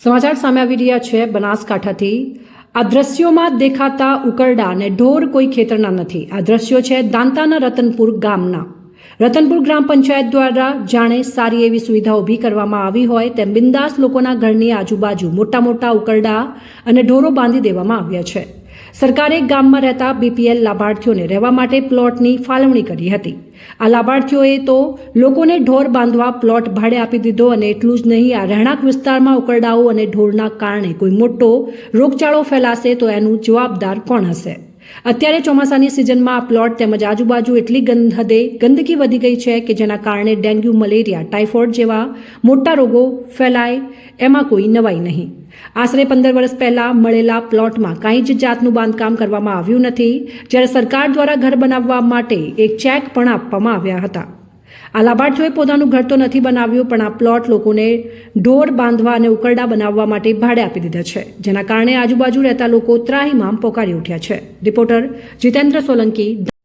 સમાચાર સામે આવી રહ્યા છે. બનાસકાંઠાથી આ દ્રશ્યોમાં દેખાતા ઉકરડા અને ઢોર કોઈ ખેતરના નથી. આ દ્રશ્યો છે દાંતાના રતનપુર ગામના. રતનપુર ગ્રામ પંચાયત દ્વારા જાણે સારી એવી સુવિધા ઊભી કરવામાં આવી હોય તેમ બિંદાસ લોકોના ઘરની આજુબાજુ મોટા મોટા ઉકરડા અને ઢોરો બાંધી દેવામાં આવ્યા છે. સરકારે ગામમાં રહેતા બીપીએલ લાભાર્થીઓને રહેવા માટે પ્લોટની ફાળવણી કરી હતી. આ લાભાર્થીઓએ તો લોકોને ઢોર બાંધવા પ્લોટ ભાડે આપી દીધો અને એટલું જ નહીં, આ રહેણાંક વિસ્તારમાં ઉકરડાઓ અને ઢોરના કારણે કોઈ મોટો રોગચાળો ફેલાશે તો એનું જવાબદાર કોણ હશે? અત્યારે ચોમાસાની સિઝનમાં આ પ્લોટ તેમજ આજુબાજુ એટલી ગંદ હદે ગંદકી વધી ગઈ છે કે જેના કારણે ડેન્ગ્યુ, મલેરિયા, ટાઇફોઇડ જેવા મોટા રોગો ફેલાય, એમાં કોઈ નવાઈ નહીં. આશરે પંદર વર્ષ પહેલાં મળેલા પ્લોટમાં કાંઈ જ જાતનું બાંધકામ કરવામાં આવ્યું નથી, જ્યારે સરકાર દ્વારા ઘર બનાવવા માટે એક ચેક પણ આપવામાં આવ્યા હતા. આ લાભાર્થીઓએ પોતાનું ઘર તો નથી બનાવ્યું, પણ આ પ્લોટ લોકોને ઢોર બાંધવા અને ઉકરડા બનાવવા માટે ભાડે આપી દીધા છે. જેના કારણે આજુબાજુ રહેતા લોકો ત્રાહીમામ પોકારી ઉઠ્યા છે. રિપોર્ટર જીતેન્દ્ર સોલંકી